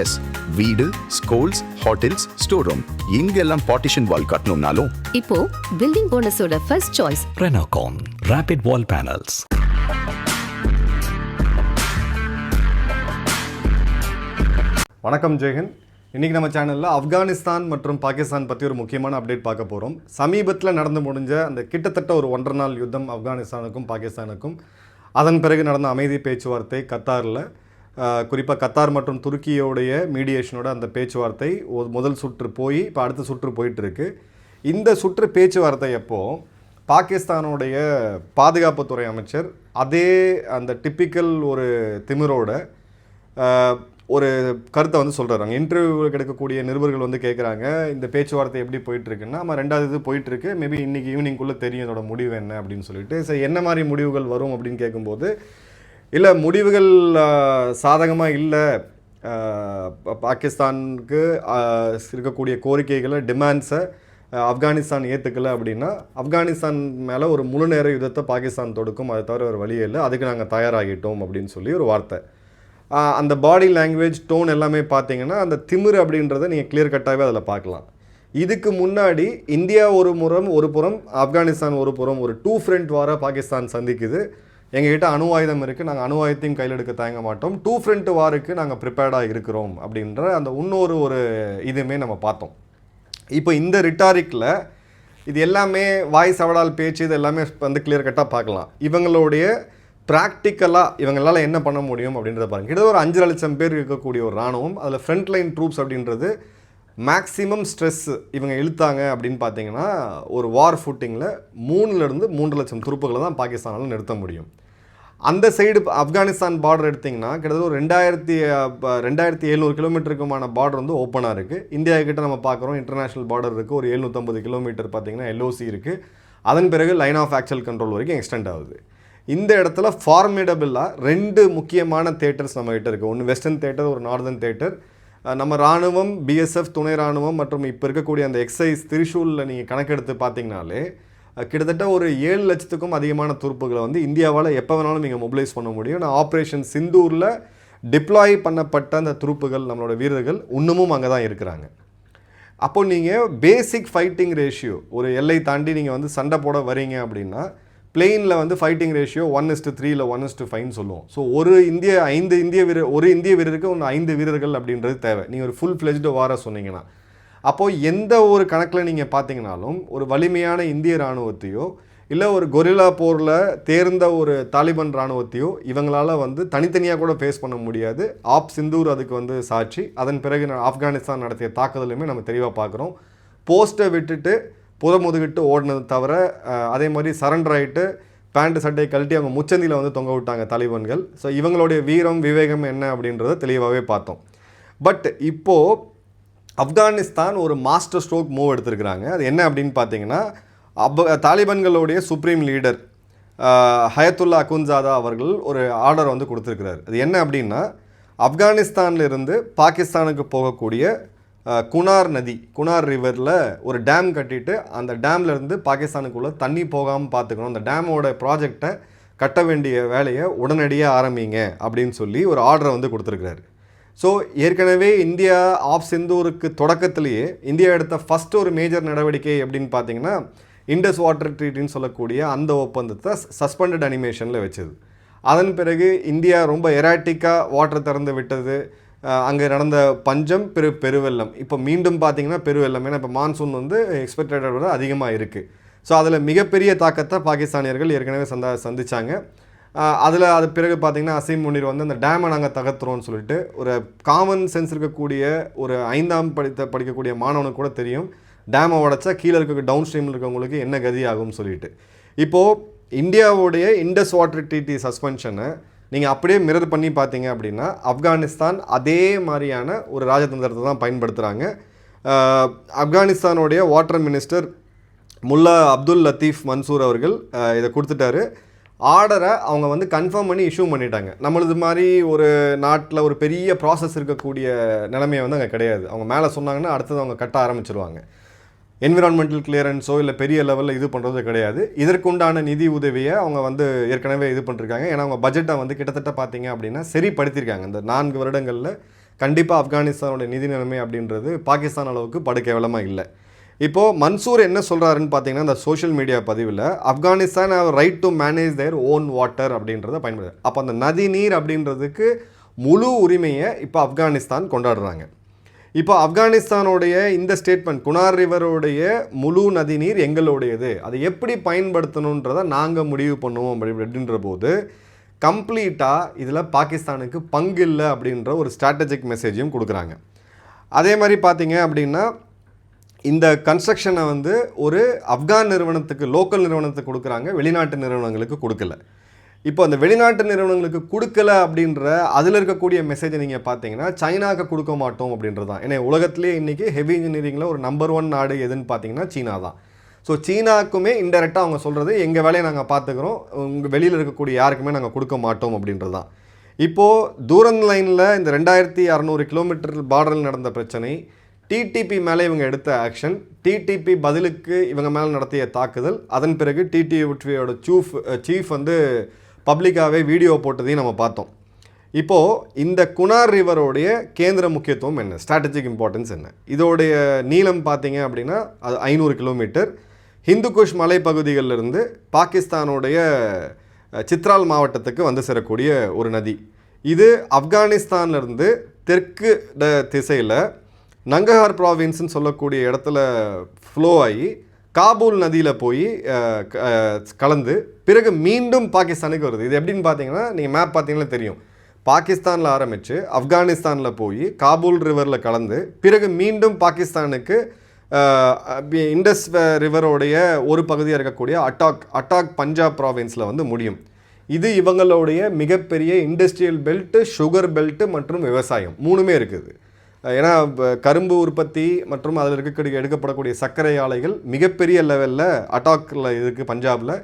S வீடு schools hotels store room இங்கெல்லாம் partition wall கட்டணும்னாலும். இப்போ building போனஸோட first choice Renocon Rapid Wall Panels. வணக்கம் ஜெயகன் இன்றைக்கி நம்ம சேனலில் ஆப்கானிஸ்தான் மற்றும் பாகிஸ்தான் பற்றி ஒரு முக்கியமான அப்டேட் பார்க்க போகிறோம் சமீபத்தில் நடந்து முடிஞ்ச அந்த கிட்டத்தட்ட ஒரு ஒன்றரை நாள் யுத்தம் ஆப்கானிஸ்தானுக்கும் பாகிஸ்தானுக்கும். அதன் பிறகு நடந்த அமைதி பேச்சுவார்த்தை கத்தாரில். குறிப்பாக கத்தார் மற்றும் துருக்கியோடைய மீடியேஷனோட அந்த பேச்சுவார்த்தை முதல் சுற்று போய் இப்போ அடுத்த சுற்று போயிட்டுருக்கு. இந்த சுற்று பேச்சுவார்த்தை எப்போ பாகிஸ்தானுடைய பாதுகாப்புத்துறை அமைச்சர் அதே அந்த டிப்பிக்கல் ஒரு திமிரோட ஒரு கருத்தை வந்து சொல்கிறாங்க இன்டர்வியூவில் கிடைக்கக்கூடிய நிருபர்கள் வந்து கேட்குறாங்க இந்த பேச்சுவார்த்தை எப்படி போயிட்டுருக்குன்னா நம்ம ரெண்டாவது இது போயிட்டுருக்கு மேபி இன்றைக்கி ஈவினிங்குள்ளே தெரியும் இதோட முடிவு என்ன அப்படின்னு சொல்லிட்டு. சரி என்ன மாதிரி முடிவுகள் வரும் அப்படின்னு கேட்கும்போது இல்லை முடிவுகள் சாதகமாக இல்லை. பாகிஸ்தானுக்கு இருக்கக்கூடிய கோரிக்கைகளை டிமாண்ட்ஸை ஆப்கானிஸ்தான் ஏற்றுக்கல அப்படின்னா ஆப்கானிஸ்தான் மேலே ஒரு முழு நேர யுத்தத்தை பாகிஸ்தான் தொடுக்கும். அதை தவிர ஒரு வழியே இல்லை. அதுக்கு நாங்கள் தயாராகிட்டோம் அப்படின்னு சொல்லி ஒரு வார்த்தை. அந்த பாடி லாங்குவேஜ் டோன் எல்லாமே பார்த்தீங்கன்னா அந்த திமிர் அப்படின்றத நீங்கள் கிளியர் கட்டாகவே அதில் பார்க்கலாம் இதுக்கு முன்னாடி இந்தியா ஒரு முறம் ஒரு புறம் ஆப்கானிஸ்தான் ஒரு புறம் ஒரு டூ ஃப்ரண்ட் வார பாகிஸ்தான் சந்திக்குது. எங்ககிட்ட அணு ஆயுதம் இருக்குது நாங்கள் அணு ஆயுதத்தையும் கையில் எடுக்க தயங்க மாட்டோம். டூ ஃப்ரண்ட் வாருக்கு நாங்கள் ப்ரிப்பேர்டாக இருக்கிறோம் அப்படின்ற அந்த இன்னொரு ஒரு இதுவுமே நம்ம பார்த்தோம். இப்போ இந்த ரிட்டாரிக்கில் இது எல்லாமே வாய் சவடால் பேச்சு இது எல்லாமே வந்து கிளியர் கட்டாக பார்க்கலாம். இவங்களுடைய ப்ராக்டிக்கலாக இவங்களால் என்ன பண்ண முடியும் அப்படின்றத பாருங்கள் கிட்டத்தட்ட ஒரு அஞ்சு லட்சம் பேர் இருக்கக்கூடிய ஒரு ராணுவம் அதில் ஃப்ரண்ட் லைன் ட்ரூப்ஸ் அப்படின்றது மேக்ஸிமம் ஸ்ட்ரெஸ் இவங்க இழுத்தாங்க அப்படின்னு பார்த்தீங்கன்னா ஒரு வார் ஃபுட்டிங்கில் மூணுலேருந்து மூன்று லட்சம் துருப்புகளை தான் பாகிஸ்தானால் நிறுத்த முடியும். அந்த சைடு ஆப்கானிஸ்தான் பார்டர் எடுத்திங்கன்னா கிட்டத்தட்ட ஒரு ரெண்டாயிரத்தி ரெண்டாயிரத்தி எழுநூறு கிலோமீட்டருக்குமான பார்டர் வந்து ஓப்பனாக இருக்குது இந்தியா கிட்டே நம்ம பார்க்குறோம் இன்டர்நேஷனல் பார்டர் இருக்குது ஒரு எழுநூற்றம்பது கிலோமீட்டர் பார்த்தீங்கன்னா எல்ஓசி இருக்குது அதன் பிறகு லைன் ஆஃப் ஆக்சுவல் கண்ட்ரோல் வரைக்கும் எக்ஸ்டெண்ட் ஆகுது. இந்த இடத்துல ஃபார்மிடபிளாக ரெண்டு முக்கியமான தேட்டர்ஸ் நம்மகிட்ட இருக்குது ஒன்று வெஸ்டர்ன் தேட்டர் ஒரு நார்தர்ன் தேட்டர் நம்ம ராணுவம் பிஎஸ்எஃப் துணை ராணுவம் மற்றும் இப்போ இருக்கக்கூடிய அந்த எக்ஸைஸ் திரிஷூலில் நீங்கள் கணக்கெடுத்து பார்த்தீங்கனாலே கிட்டத்தட்ட ஒரு ஏழு லட்சத்துக்கும் அதிகமான துருப்புகளை வந்து இந்தியாவால் எப்போ வேணாலும் நீங்கள் மொபிலைஸ் பண்ண முடியும். நான் ஆப்ரேஷன் சிந்தூரில் டிப்ளாய் பண்ணப்பட்ட அந்த துருப்புகள் நம்மளோட வீரர்கள் இன்னமும் அங்கே தான் இருக்கிறாங்க. அப்போ நீங்கள் பேசிக் ஃபைட்டிங் ரேஷியோ ஒரு எல்லை தாண்டி நீங்கள் வந்து சண்டை போட வரீங்க அப்படின்னா பிளெயினில் வந்து fighting ratio one is to three one is ஃபைவ்னு சொல்லுவோம். ஸோ ஒரு இந்திய ஐந்து இந்திய வீரர் ஒரு இந்திய வீரருக்கு ஒன்று ஐந்து வீரர்கள் அப்படின்றது தேவை. நீங்கள் ஒரு ஃபுல் ஃப்ளெஜ்டு வார சொன்னீங்கன்னா அப்போது எந்த ஒரு கணக்கில் நீங்கள் பார்த்தீங்கனாலும் ஒரு வலிமையான இந்திய இராணுவத்தையோ இல்லை ஒரு கொரில்லா போரில் தேர்ந்த ஒரு தாலிபான் இராணுவத்தையோ இவங்களால் வந்து தனித்தனியாக கூட ஃபேஸ் பண்ண முடியாது. ஆப் சிந்தூர் அதுக்கு வந்து சாட்சி. அதன் பிறகு ந- ஆப்கானிஸ்தான் நடத்திய தாக்குதலுமே நம்ம தெளிவாக பார்க்குறோம் போஸ்ட்டை விட்டுட்டு புத முதுகிட்டு ஓடினது தவிர அதே மாதிரி சரண்டர் ஆகிட்டு பேண்ட் சட்டையை கழட்டி அவங்க முச்சந்தியில் வந்து தொங்க விட்டாங்க தாலிபான்கள். ஸோ இவங்களுடைய வீரம் விவேகம் என்ன அப்படின்றத தெளிவாகவே பார்த்தோம். பட் இப்போது ஆப்கானிஸ்தான் ஒரு மாஸ்டர் ஸ்ட்ரோக் மூவ் எடுத்திருக்கிறாங்க. அது என்ன அப்படின்னு பார்த்தீங்கன்னா அப் தாலிபான்களுடைய சுப்ரீம் லீடர் ஹயத்துல்லா அகுன்சாதா அவர்கள் ஒரு ஆர்டர் வந்து கொடுத்துருக்கிறார். அது என்ன அப்படின்னா ஆப்கானிஸ்தான்லேருந்து பாகிஸ்தானுக்கு போகக்கூடிய குணார் குனார் நதி குனார் ரிவரில் ஒரு டேம் கட்டிட்டு அந்த டேம்லேருந்து பாகிஸ்தானுக்குள்ளே தண்ணி போகாமல் பார்த்துக்கணும் அந்த டேமோட ப்ராஜெக்டை கட்ட வேண்டிய வேலையை உடனடியாக ஆரம்பிங்க அப்படின்னு சொல்லி ஒரு ஆர்டரை வந்து கொடுத்துருக்கிறாரு. ஸோ ஏற்கனவே இந்தியா ஆஃப் சிந்தூருக்கு தொடக்கத்திலேயே இந்தியா எடுத்த ஃபஸ்ட் ஒரு மேஜர் நடவடிக்கை அப்படின்னு பார்த்தீங்கன்னா இண்டஸ் வாட்டர் ட்ரீட்டின்னு சொல்லக்கூடிய அந்த ஒப்பந்தத்தை சஸ்பெண்டட் அனிமேஷனில் வச்சது. அதன் பிறகு இந்தியா ரொம்ப எராட்டிக்காக வாட்டர் திறந்து விட்டது. அங்கே நடந்த பஞ்சம் பெரு பெருவெள்ளம். இப்போ மீண்டும் பார்த்தீங்கன்னா பெருவெள்ளம். ஏன்னா இப்போ மான்சூன் வந்து எக்ஸ்பெக்டடை விட அதிகமாக இருக்குது ஸோ அதில் மிகப்பெரிய தாக்கத்தை பாகிஸ்தானியர்கள் ஏற்கனவே சந்தா சந்திச்சாங்க. அதில் அது பிறகு பார்த்திங்கன்னா அசீம் முனீர் வந்து அந்த டேமை நாங்கள் தகர்த்துறோம்னு சொல்லிட்டு ஒரு காமன் சென்ஸ் இருக்கக்கூடிய ஒரு ஐந்தாம் படித்த படிக்கக்கூடிய மாணவனுக்கு கூட தெரியும். டேமை உடைச்சா கீழே இருக்க டவுன் ஸ்ட்ரீமில் இருக்கவங்களுக்கு என்ன கதி ஆகும்னு சொல்லிட்டு. இப்போது இந்தியாவுடைய இண்டஸ் வாட்டர் டிடி சஸ்பென்ஷனை நீங்கள் அப்படியே மிரர் பண்ணி பார்த்தீங்க அப்படின்னா ஆப்கானிஸ்தான் அதே மாதிரியான ஒரு ராஜதந்திரத்தை தான் பயன்படுத்துகிறாங்க ஆப்கானிஸ்தானுடைய வாட்டர் மினிஸ்டர் முல்லா அப்துல் லத்தீஃப் மன்சூர் அவர்கள் இதை கொடுத்துட்டாரு. ஆர்டரை அவங்க வந்து கன்ஃபார்ம் பண்ணி இஷ்யூ பண்ணிட்டாங்க. நம்மளது மாதிரி ஒரு நாட்டில் ஒரு பெரிய ப்ராசஸ் இருக்கக்கூடிய நிலைமையை வந்து அங்கே கிடையாது. அவங்க மேலே சொன்னாங்கன்னா அடுத்தது அவங்க கட்ட ஆரம்பிச்சிருவாங்க. என்விரான்மெண்டல் கிளியரன்ஸோ இல்லை பெரிய லெவலில் இது பண்ணுறது கிடையாது. இதற்குண்டான நிதி உதவியை அவங்க வந்து ஏற்கனவே இது பண்ணிருக்காங்க. ஏன்னா அவங்க பட்ஜெட்டை வந்து கிட்டத்தட்ட பார்த்தீங்க அப்படின்னா சரிப்படுத்தியிருக்காங்க. இந்த நான்கு வருடங்களில் கண்டிப்பாக ஆப்கானிஸ்தானோட நிதி நிலைமை அப்படின்றது பாகிஸ்தான் அளவுக்கு படுகேவலமாக இல்லை. இப்போது மன்சூர் என்ன சொல்கிறாருன்னு பார்த்தீங்கன்னா இந்த சோஷியல் மீடியா பதிவில் Afghanistan how right to manage their own water அப்படின்றத பயன்படுது அப்போ அந்த நதி நீர் அப்படின்றதுக்கு முழு உரிமையை இப்போ ஆப்கானிஸ்தான் கொண்டாடுறாங்க. இப்போ ஆப்கானிஸ்தானுடைய இந்த ஸ்டேட்மெண்ட் குனார் ரிவருடைய முழு நதிநீர் எங்களுடையது. அதை எப்படி பயன்படுத்தணுன்றதை நாங்கள் முடிவு பண்ணுவோம் அப்படி அப்படின்ற போது கம்ப்ளீட்டாக இதில் பாகிஸ்தானுக்கு பங்கு இல்லை அப்படின்ற ஒரு ஸ்ட்ராட்டஜிக் மெசேஜையும் கொடுக்குறாங்க. அதே மாதிரி பார்த்தீங்க அப்படின்னா இந்த கன்ஸ்ட்ரக்ஷனை வந்து ஒரு ஆப்கான் நிறுவனத்துக்கு லோக்கல் நிறுவனத்துக்கு கொடுக்குறாங்க வெளிநாட்டு நிறுவனங்களுக்கு கொடுக்கல. இப்போ அந்த வெளிநாட்டு நிறுவனங்களுக்கு கொடுக்கல அப்படின்ற அதில் இருக்கக்கூடிய மெசேஜை நீங்கள் பார்த்தீங்கன்னா சைனாக்கு கொடுக்க மாட்டோம் அப்படின்றது தான் ஏன்னா உலகத்திலேயே இன்றைக்கி ஹெவி இன்ஜினியரிங்கில் ஒரு நம்பர் ஒன் நாடு எதுன்னு பார்த்தீங்கன்னா சீனா தான். ஸோ சீனாக்குமே இன்டெரக்டாக அவங்க சொல்கிறது எங்கள் வேலையை நாங்கள் பார்த்துக்குறோம். உங்கள் வெளியில் இருக்கக்கூடிய யாருக்குமே நாங்கள் கொடுக்க மாட்டோம் அப்படின்றது தான் இப்போது தூரம் லைனில் இந்த ரெண்டாயிரத்தி அறநூறு கிலோமீட்டர் பார்டரில் நடந்த பிரச்சனை டிடிபி மேலே இவங்க எடுத்த ஆக்ஷன் டிடிபி பதிலுக்கு இவங்க மேலே நடத்திய தாக்குதல் அதன் பிறகு டிடிபியோட சூஃப் சீஃப் வந்து பப்ளிக்காகவே வீடியோ போட்டதையும் நம்ம பார்த்தோம். இப்போது இந்த குணார் ரிவரோடைய கேந்திர முக்கியத்துவம் என்ன? ஸ்ட்ராட்டஜிக் இம்பார்ட்டன்ஸ் என்ன? இதோடைய நீளம் பார்த்தீங்க அப்படின்னா அது ஐநூறு கிலோமீட்டர் ஹிந்துகுஷ் மலைப்பகுதிகளிலிருந்து பாகிஸ்தானுடைய சித்ரால் மாவட்டத்துக்கு வந்து சேரக்கூடிய ஒரு நதி. இது ஆப்கானிஸ்தான்லேருந்து தெற்கு திசையில் நங்கஹார் ப்ராவின்ஸ்னு சொல்லக்கூடிய இடத்துல ஃப்ளோ ஆகி காபூல் நதியில் போய் கலந்து பிறகு மீண்டும் பாகிஸ்தானுக்கு வருது. இது எப்படின்னு பார்த்தீங்கன்னா நீங்கள் மேப் பார்த்தீங்கன்னா தெரியும். பாகிஸ்தானில் ஆரம்பித்து ஆப்கானிஸ்தானில் போய் காபூல் ரிவரில் கலந்து பிறகு மீண்டும் பாகிஸ்தானுக்கு இண்டஸ் ரிவரோடைய ஒரு பகுதியாக இருக்கக்கூடிய அட்டாக் அட்டாக் பஞ்சாப் ப்ராவின்ஸில் வந்து முடியும். இது இவங்களுடைய மிகப்பெரிய இண்டஸ்ட்ரியல் பெல்ட்டு சுகர் பெல்ட்டு மற்றும் விவசாயம். மூணுமே இருக்குது. ஏன்னா கரும்பு உற்பத்தி மற்றும் அதில் இருக்கக்கூடிய எடுக்கப்படக்கூடிய சர்க்கரை ஆலைகள் மிகப்பெரிய லெவலில் அட்டாக்கில் இருக்குது பஞ்சாபில்.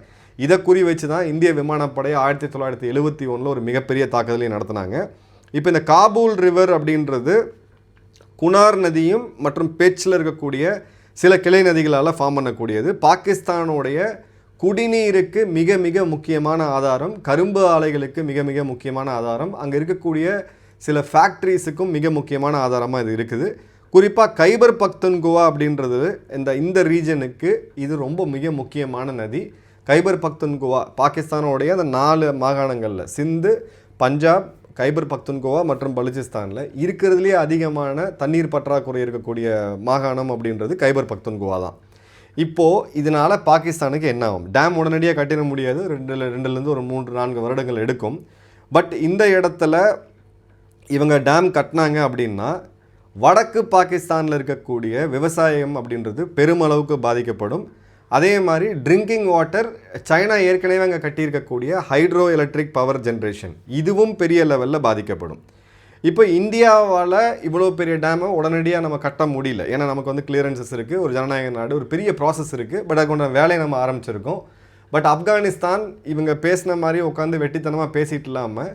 இதை குறி வச்சு தான் இந்திய விமானப்படை ஆயிரத்தி தொள்ளாயிரத்தி எழுபத்தி ஒன்றில் ஒரு மிகப்பெரிய தாக்குதலையும் நடத்தினாங்க. இப்போ இந்த காபூல் ரிவர் அப்படின்றது குனார் நதியும் மற்றும் பேச்சில் இருக்கக்கூடிய சில கிளை நதிகளால் ஃபார்ம் பண்ணக்கூடியது. பாகிஸ்தானுடைய குடிநீருக்கு மிக மிக முக்கியமான ஆதாரம் கரும்பு ஆலைகளுக்கு மிக மிக முக்கியமான ஆதாரம். அங்கே இருக்கக்கூடிய சில ஃபேக்ட்ரிஸுக்கும் மிக முக்கியமான ஆதாரமாக இது இருக்குது. குறிப்பாக கைபர் பக்தன்குவா அப்படின்றது இந்த இந்த ரீஜனுக்கு இது ரொம்ப மிக முக்கியமான நதி. கைபர் பக்தன்குவா பாகிஸ்தானோடைய அந்த நாலு மாகாணங்களில் சிந்து பஞ்சாப் கைபர் பக்துன்கோவா மற்றும் பலுச்சிஸ்தானில் இருக்கிறதுலே அதிகமான தண்ணீர் பற்றாக்குறை இருக்கக்கூடிய மாகாணம் அப்படின்றது கைபர் பக்துன்கோவா தான். இப்போது இதனால் பாகிஸ்தானுக்கு என்ன ஆகும்? டேம் உடனடியாக கட்டிட முடியாது. ரெண்டு ரெண்டுலேருந்து ஒரு மூன்று நான்கு வருடங்கள் எடுக்கும். பட் இந்த இடத்துல இவங்க டேம் கட்டினாங்க அப்படின்னா வடக்கு பாகிஸ்தானில் இருக்கக்கூடிய விவசாயம் அப்படின்றது பெருமளவுக்கு பாதிக்கப்படும். அதே மாதிரி ட்ரிங்கிங் வாட்டர் சைனா ஏற்கனவே அங்கே கட்டியிருக்கக்கூடிய ஹைட்ரோ எலக்ட்ரிக் பவர் ஜென்ரேஷன் இதுவும் பெரிய லெவலில் பாதிக்கப்படும். இப்போ இந்தியாவால் இவ்வளோ பெரிய டேமை உடனடியாக நம்ம கட்ட முடியல. ஏன்னா நமக்கு வந்து கிளியரன்சஸ் இருக்குது ஒரு ஜனநாயக நாடு ஒரு பெரிய ப்ராசஸ் இருக்குது பட் அதுக்கு உண்டான வேலையை நம்ம ஆரம்பிச்சிருக்கோம். பட் ஆப்கானிஸ்தான் இவங்க பேசின மாதிரி உட்காந்து வெட்டித்தனமாக பேசிட்டு இல்லாமல்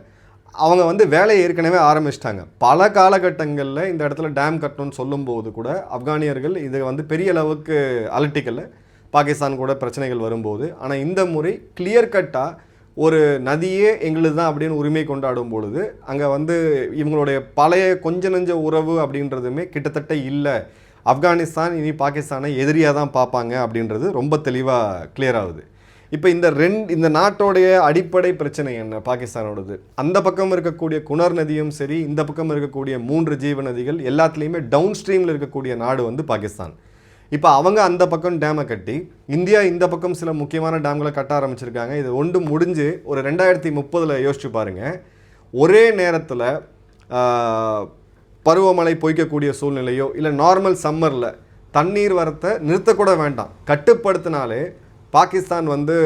அவங்க வந்து வேலையை ஏற்கனவே ஆரம்பிச்சிட்டாங்க. பல காலகட்டங்களில் இந்த இடத்துல டேம் கட்டணும்னு சொல்லும்போது கூட ஆப்கானியர்கள் இதை வந்து பெரிய அளவுக்கு அலட்டிக்கல. பாகிஸ்தான் கூட பிரச்சனைகள் வரும்போது. ஆனால் இந்த முறை கிளியர் கட்டாக ஒரு நதியே எங்களுது தான் அப்படின்னு உரிமை கொண்டாடும் பொழுது அங்கே வந்து இவங்களுடைய பழைய கொஞ்ச நெஞ்ச உறவு அப்படின்றதுமே கிட்டத்தட்ட இல்லை. ஆப்கானிஸ்தான் இனி பாகிஸ்தானை எதிரியாக தான் பார்ப்பாங்க அப்படின்றது ரொம்ப தெளிவாக கிளியர் ஆகுது. இப்போ இந்த ரெண்டு இந்த நாட்டோடைய அடிப்படை பிரச்சனை என்ன? பாகிஸ்தானோடது. அந்த பக்கம் இருக்கக்கூடிய குணர் நதியும் சரி இந்த பக்கம் இருக்கக்கூடிய மூன்று ஜீவ நதிகள் எல்லாத்துலேயுமே டவுன் ஸ்ட்ரீமில் இருக்கக்கூடிய நாடு வந்து பாகிஸ்தான். இப்போ அவங்க அந்த பக்கம் டேமை கட்டி இந்தியா இந்த பக்கம் சில முக்கியமான டேம்களை கட்ட ஆரம்பிச்சிருக்காங்க. இது ஒன்று முடிஞ்சு ஒரு ரெண்டாயிரத்தி முப்பதில் யோசிச்சு பாருங்கள் ஒரே நேரத்தில் பருவமழை பொய்க்கக்கூடிய சூழ்நிலையோ இல்லை நார்மல் சம்மரில் தண்ணீர் வரத்தை நிறுத்தக்கூட வேண்டாம். கட்டுப்படுத்தினாலே பாகிஸ்தான் வந்து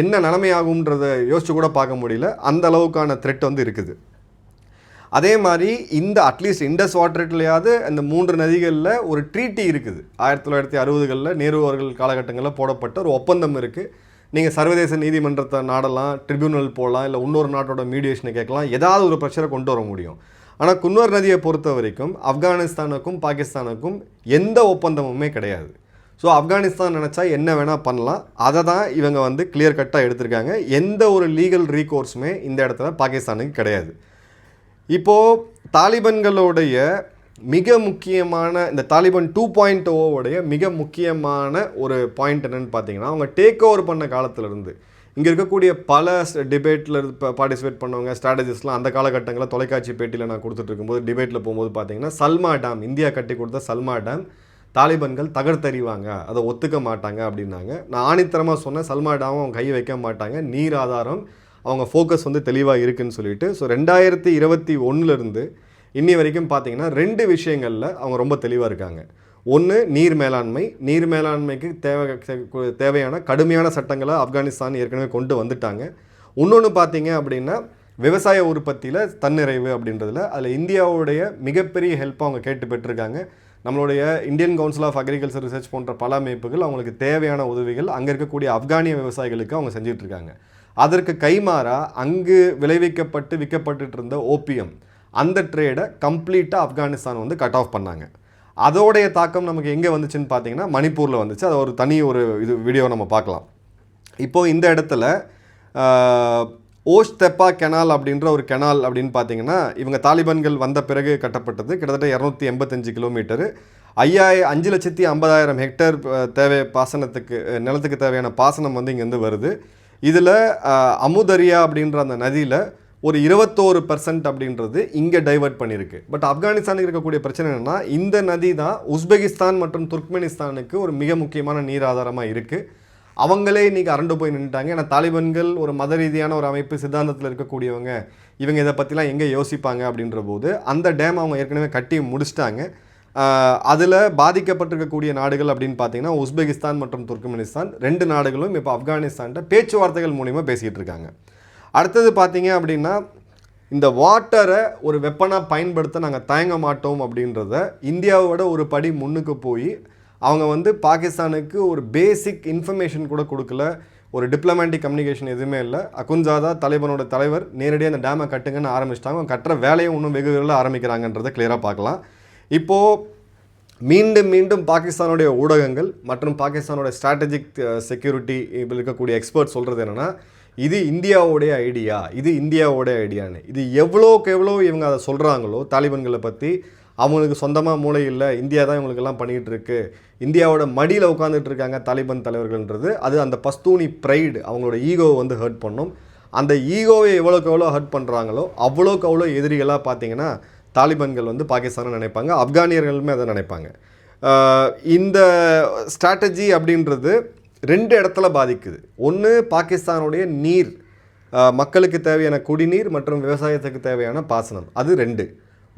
என்ன நிலைமையாகும்ன்றத யோசிச்சு கூட பார்க்க முடியல. அந்த அளவுக்கான த்ரெட் வந்து இருக்குது. அதே மாதிரி இந்த அட்லீஸ்ட் இண்டஸ் வாட்டர்லையாவது அந்த மூன்று நதிகளில் ஒரு ட்ரீட்டி இருக்குது. ஆயிரத்தி தொள்ளாயிரத்தி அறுபதுகளில் நேரு அவர்கள் காலகட்டங்களில் போடப்பட்ட ஒரு ஒப்பந்தம் இருக்குது நீங்கள் சர்வதேச நீதிமன்றத்தை நாடலாம் ட்ரிபியூனல் போகலாம் இல்லை இன்னொரு நாட்டோட மீடியேஷனை கேட்கலாம் ஏதாவது ஒரு பிரச்சனை கொண்டு வர முடியும். ஆனால் குன்னூர் நதியை பொறுத்த வரைக்கும் ஆப்கானிஸ்தானுக்கும் பாகிஸ்தானுக்கும் எந்த ஒப்பந்தமுமே கிடையாது. ஸோ ஆப்கானிஸ்தான் நினச்சா என்ன வேணால் பண்ணலாம். அதை தான் இவங்க வந்து கிளியர் கட்டாக எடுத்திருக்காங்க. எந்த ஒரு லீகல் ரீகோர்ஸுமே இந்த இடத்துல பாகிஸ்தானுக்கு கிடையாது. இப்போது தாலிபன்களுடைய மிக முக்கியமான இந்த தாலிபான் டூ பாயிண்ட் ஓவோடைய oh மிக முக்கியமான ஒரு பாயிண்ட் என்னென்னு பார்த்தீங்கன்னா அவங்க டேக் ஓவர் பண்ண காலத்திலிருந்து இங்கே இருக்கக்கூடிய பல டிபேட்டில் பார்ட்டிசிபேட் பண்ணவங்க ஸ்ட்ராட்டஜிஸ்ட்லாம் அந்த காலகட்டங்களில் தொலைக்காட்சி பேட்டியில் நான் கொடுத்துட்டு இருக்கும்போது டிபேட்டில் போகும்போது பார்த்தீங்கன்னா சல்மா டேம் இந்தியா கட்டி கொடுத்த சல்மா டேம் தாலிபன்கள் தகர்த்தறிவாங்க. அதை ஒத்துக்க மாட்டாங்க அப்படின்னாங்க. நான் ஆணித்தரமாக சொன்னேன் சல்மாடாவும் அவங்க கை வைக்க மாட்டாங்க. நீர் ஆதாரம் அவங்க ஃபோக்கஸ் வந்து தெளிவாக இருக்குன்னு சொல்லிட்டு. ஸோ ரெண்டாயிரத்தி இருபத்தி ஒன்றுலேருந்து இன்னி வரைக்கும் பார்த்தீங்கன்னா ரெண்டு விஷயங்களில் அவங்க ரொம்ப தெளிவாக இருக்காங்க. ஒன்று நீர் மேலாண்மை. நீர் மேலாண்மைக்கு தேவை தேவையான கடுமையான சட்டங்களை ஆப்கானிஸ்தான் ஏற்கனவே கொண்டு வந்துட்டாங்க. இன்னொன்று பார்த்தீங்க அப்படின்னா விவசாய உற்பத்தியில் தன்னிறைவு அப்படின்றதுல அதில் இந்தியாவுடைய மிகப்பெரிய ஹெல்ப்பாக அவங்க கேட்டு பெற்றிருக்காங்க. நம்மளுடைய Indian council of agriculture research போன்ற பல அமைப்புகள் அவங்களுக்கு தேவையான உதவிகள் அங்கே இருக்கக்கூடிய ஆப்கானிய விவசாயிகளுக்கு அவங்க செஞ்சிட்ருக்காங்க. அதற்கு கைமாறாக அங்கு விளைவிக்கப்பட்டு விற்கப்பட்டுட்டு இருந்த ஓபியம் அந்த ட்ரேடை கம்ப்ளீட்டாக ஆப்கானிஸ்தான் வந்து கட் ஆஃப் பண்ணாங்க. அதோடைய தாக்கம் நமக்கு எங்கே வந்துச்சுன்னு பார்த்தீங்கன்னா மணிப்பூரில் வந்துச்சு. அது ஒரு தனி ஒரு இது வீடியோ நம்ம பார்க்கலாம். இப்போ இந்த இடத்துல ஓஷ் தெப்பா கெனால் அப்படின்ற ஒரு கெனால் அப்படின்னு பார்த்தீங்கன்னா இவங்க தாலிபான்கள் வந்த பிறகு கட்டப்பட்டது. கிட்டத்தட்ட இரநூத்தி எண்பத்தஞ்சு கிலோமீட்டரு. ஐயாய அஞ்சு லட்சத்தி ஐம்பதாயிரம் ஹெக்டேர் தேவை பாசனத்துக்கு நிலத்துக்கு தேவையான பாசனம் வந்து இங்கேருந்து வருது. இதில் அமுதரியா அப்படின்ற அந்த நதியில் ஒரு இருபத்தோரு பர்சன்ட் அப்படின்றது இங்கே டைவர்ட் பண்ணியிருக்கு. பட் ஆப்கானிஸ்தானுக்கு இருக்கக்கூடிய பிரச்சனை என்னென்னா இந்த நதி தான் உஸ்பெகிஸ்தான் மற்றும் துர்க்மெனிஸ்தானுக்கு ஒரு மிக முக்கியமான நீர் ஆதாரமாக இருக்குது அவங்களே இன்றைக்கி அரண்டு போய் நின்றுட்டாங்க ஏன்னா தாலிபன்கள் ஒரு மத ரீதியான ஒரு அமைப்பு சித்தாந்தத்தில் இருக்கக்கூடியவங்க. இவங்க இதை பற்றிலாம் எங்கே யோசிப்பாங்க அப்படின்ற போது அந்த டேம் அவங்க ஏற்கனவே கட்டி முடிச்சிட்டாங்க. அதில் பாதிக்கப்பட்டிருக்கக்கூடிய நாடுகள் அப்படின்னு பார்த்தீங்கன்னா உஸ்பெகிஸ்தான் மற்றும் துர்க்மெனிஸ்தான். ரெண்டு நாடுகளும் இப்போ ஆப்கானிஸ்தான்கிட்ட பேச்சுவார்த்தைகள் மூலிமா பேசிகிட்டு இருக்காங்க அடுத்தது பார்த்தீங்க அப்படின்னா இந்த வாட்டரை ஒரு வெப்பனாக பயன்படுத்த நாங்கள் தயங்க மாட்டோம் அப்படின்றத இந்தியாவோட ஒரு படி முன்னுக்கு போய் அவங்க வந்து பாகிஸ்தானுக்கு ஒரு பேசிக் இன்ஃபர்மேஷன் கூட கொடுக்கல. ஒரு டிப்ளமேட்டிக் கம்யூனிகேஷன் எதுவுமே இல்லை. அகுன்ஜாதா தலைவனோட தலைவர் நேரடியாக அந்த டேமை கட்டுங்கன்னு ஆரம்பிச்சிட்டாங்க. அவங்க கட்டுற வேலையை இன்னும் வெகு விரைவில் ஆரம்பிக்கிறாங்கன்றதை கிளியராக பார்க்கலாம். இப்போது மீண்டும் மீண்டும் பாகிஸ்தானுடைய ஊடகங்கள் மற்றும் பாகிஸ்தானோட ஸ்ட்ராட்டஜிக் செக்யூரிட்டி இப்போ இருக்கக்கூடிய எக்ஸ்பர்ட் சொல்கிறது என்னென்னா இது இந்தியாவோடைய ஐடியா இது இந்தியாவோடைய ஐடியான்னு இது எவ்வளோக்கு எவ்வளோ இவங்க அதை சொல்கிறாங்களோ தாலிபன்களை பற்றி அவங்களுக்கு சொந்தமாக மூளை இல்லை இந்தியா தான் இவங்களுக்கெல்லாம் பண்ணிகிட்டு இருக்கு. இந்தியாவோட மடியில் உட்காந்துட்டு இருக்காங்க தாலிபான் தலைவர்கள்ன்றது. அது அந்த பஸ்தூனி ப்ரைடு அவங்களோட ஈகோவை வந்து ஹர்ட் பண்ணும். அந்த ஈகோவை எவ்வளோக்கு எவ்வளோ ஹர்ட் பண்ணுறாங்களோ அவ்வளோக்கு அவ்வளோ எதிரிகளாக பார்த்தீங்கன்னா தாலிபான்கள் வந்து பாகிஸ்தானை நினைப்பாங்க. ஆப்கானியர்களுமே அதை நினைப்பாங்க. இந்த ஸ்ட்ராட்டஜி அப்படின்றது ரெண்டு இடத்துல பாதிக்குது. ஒன்று பாகிஸ்தானுடைய நீர் மக்களுக்கு தேவையான குடிநீர் மற்றும் விவசாயத்துக்கு தேவையான பாசனம். அது ரெண்டு.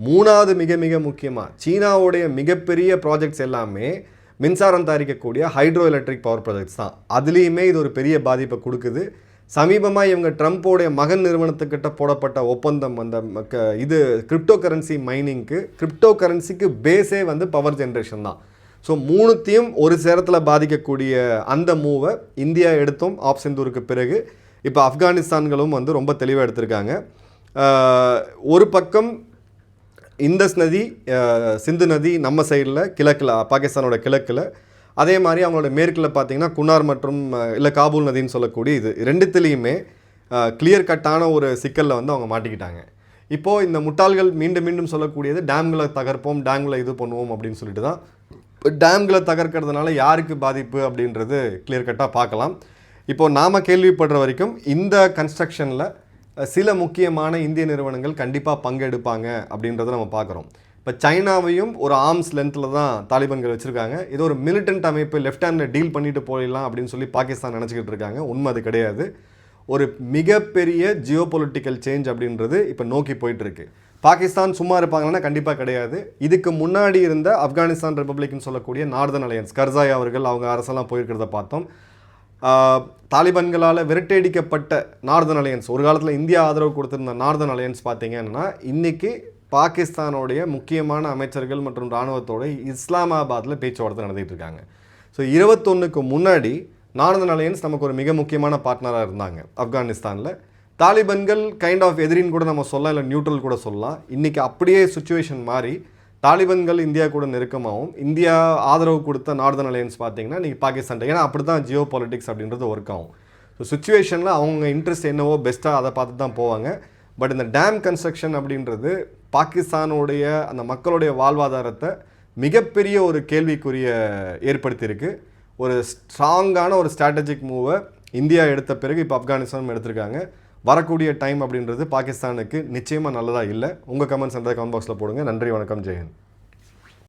மூணாவது மிக மிக முக்கியமாக சீனாவுடைய மிகப்பெரிய ப்ராஜெக்ட்ஸ் எல்லாமே மின்சாரம் தயாரிக்கக்கூடிய ஹைட்ரோ எலக்ட்ரிக் பவர் ப்ராஜெக்ட்ஸ் தான். அதுலேயுமே இது ஒரு பெரிய பாதிப்பை கொடுக்குது. சமீபமாக இவங்க ட்ரம்ப்போடைய மகன் நிறுவனத்துக்கிட்ட போடப்பட்ட ஒப்பந்தம் அந்த மக்க- இது கிரிப்டோ கரன்சி மைனிங்க்கு கிரிப்டோ கரன்சிக்கு பேஸே வந்து பவர் ஜென்ரேஷன் தான். ஸோ மூணுத்தையும் ஒரு சேரத்தில் பாதிக்கக்கூடிய அந்த மூவை இந்தியா எடுத்தும் ஆப் சிந்தூருக்கு பிறகு இப்போ ஆப்கானிஸ்தான்களும் வந்து ரொம்ப தெளிவாக எடுத்திருக்காங்க. ஒரு பக்கம் இந்தஸ் நதி சிந்து நதி நம்ம சைடில் கிழக்கில் பாகிஸ்தானோட கிழக்கில். அதே மாதிரி அவங்களோட மேற்கில் பார்த்தீங்கன்னா குன்னார் மற்றும் இல்லை காபூல் நதின்னு சொல்லக்கூடிய இது. ரெண்டுத்துலேயுமே கிளியர் கட்டான ஒரு சிக்கலில் வந்து அவங்க மாட்டிக்கிட்டாங்க. இப்போது இந்த முட்டாள்கள் மீண்டும் மீண்டும் சொல்லக்கூடியது டேம்களை தகர்ப்போம் டேம்களை இது பண்ணுவோம் அப்படின்னு சொல்லிட்டு தான். டேம்களை தகர்க்கிறதுனால யாருக்கு பாதிப்பு? அப்படின்றது கிளியர் கட்டாக பார்க்கலாம். இப்போது நாம் கேள்விப்படுற வரைக்கும் இந்த கன்ஸ்ட்ரக்ஷனில் சில முக்கியமான இந்திய நிறுவனங்கள் கண்டிப்பாக பங்கெடுப்பாங்க அப்படின்றத நம்ம பார்க்குறோம். இப்போ சைனாவையும் ஒரு ஆர்ம்ஸ் லென்த்தில் தான் தாலிபான்கள் வச்சுருக்காங்க. இது ஒரு மிலிட்டன்ட் அமைப்பு லெஃப்ட் ஹேண்டில் டீல் பண்ணிட்டு போயிடலாம் அப்படின்னு சொல்லி பாகிஸ்தான் நினச்சிக்கிட்டு இருக்காங்க. உண்மை அது கிடையாது. ஒரு மிகப்பெரிய ஜியோ பொலிட்டிக்கல் சேஞ்ச் அப்படின்றது இப்போ நோக்கி போயிட்டுருக்கு. பாகிஸ்தான் சும்மா இருப்பாங்கன்னா கண்டிப்பாக கிடையாது. இதுக்கு முன்னாடி இருந்த ஆப்கானிஸ்தான் ரிப்பப்ளிக்னு சொல்லக்கூடிய நார்தன் அலையன்ஸ் கர்சாய் அவர்கள் அவங்க அரசெல்லாம் போயிருக்கிறத பார்த்தோம். தாலிபான்களால் விரட்டடிக்கப்பட்ட நார்தன் அலையன்ஸ் ஒரு காலத்தில் இந்தியா ஆதரவு கொடுத்திருந்த நார்தன் அலையன்ஸ் பார்த்தீங்கன்னா இன்றைக்கி பாகிஸ்தானுடைய முக்கியமான அமைச்சர்கள் மற்றும் இராணுவத்தோடு இஸ்லாமாபாத்தில் பேச்சுவார்த்தை நடத்திட்டு இருக்காங்க. ஸோ இருபத்தொன்னுக்கு முன்னாடி நார்தன் அலையன்ஸ் நமக்கு ஒரு மிக முக்கியமான பார்ட்னராக இருந்தாங்க ஆப்கானிஸ்தானில். தாலிபன்கள் கைண்ட் ஆஃப் எதிரின்னு கூட நம்ம சொல்லலாம் இல்லை நியூட்ரல் கூட சொல்லலாம். இன்றைக்கி அப்படியே சுச்சுவேஷன் மாறி தாலிபன்கள் இந்தியா கூட நெருக்கமாகவும் இந்தியா ஆதரவு கொடுத்த நார்தன் அலையன்ஸ் பார்த்தீங்கன்னா இன்றைக்கி பாகிஸ்தான் ஏன்னா அப்படி தான் ஜியோ பாலிட்டிக்ஸ் அப்படின்றது ஒர்க் ஆகும். ஸோ சுச்சுவேஷனில் அவங்க இன்ட்ரெஸ்ட் என்னவோ பெஸ்ட்டாக அதை பார்த்து தான் போவாங்க. பட் இந்த டேம் கன்ஸ்ட்ரக்ஷன் அப்படின்றது பாகிஸ்தானுடைய அந்த மக்களுடைய வாழ்வாதாரத்தை மிகப்பெரிய ஒரு கேள்விக்குரிய ஏற்படுத்தியிருக்கு. ஒரு ஸ்ட்ராங்கான ஒரு ஸ்ட்ராட்டஜிக் மூவை இந்தியா எடுத்த பிறகு இப்போ ஆப்கானிஸ்தானும் எடுத்திருக்காங்க. வரக்கூடிய டைம் அப்படின்றது பாகிஸ்தானுக்கு நிச்சயமாக நல்லதாக இல்லை. உங்கள் கமெண்ட்ஸ் அந்த கமெண்ட் பாக்ஸில் போடுங்க. நன்றி வணக்கம் ஜெயன்